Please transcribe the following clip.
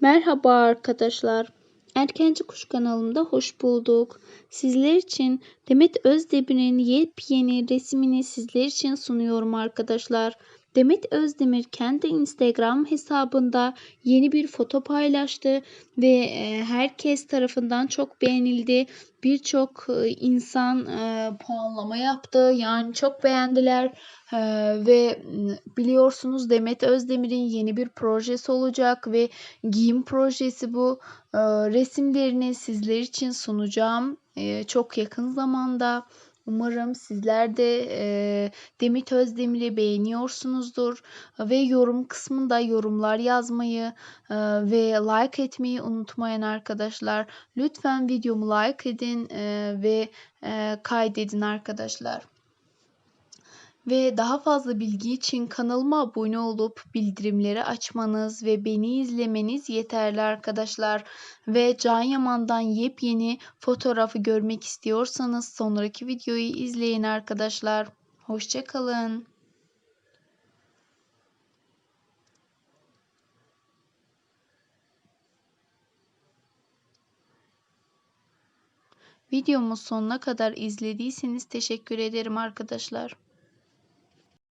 Merhaba arkadaşlar. Erkenci Kuş kanalımda hoş bulduk. Sizler için Demet Özdemir'in yepyeni resmini sizler için sunuyorum arkadaşlar. Demet Özdemir kendi Instagram hesabında yeni bir foto paylaştı ve e, herkes tarafından çok beğenildi. Birçok e, insan e, puanlama yaptı. Yani çok beğendiler. Ve biliyorsunuz Demet Özdemir'in yeni bir projesi olacak ve giyim projesi bu. Resimlerini sizler için sunacağım. Çok yakın zamanda. Umarım sizler de e, Demet Özdemir'i beğeniyorsunuzdur ve yorum kısmında yorumlar yazmayı e, ve like etmeyi unutmayın arkadaşlar. Lütfen videomu like edin e, ve kaydedin arkadaşlar. Ve daha fazla bilgi için kanalıma abone olup bildirimleri açmanız ve beni izlemeniz yeterli arkadaşlar. Ve Can Yaman'dan yepyeni fotoğrafı görmek istiyorsanız sonraki videoyu izleyin arkadaşlar. Hoşçakalın. Videomu sonuna kadar izlediyseniz teşekkür ederim arkadaşlar.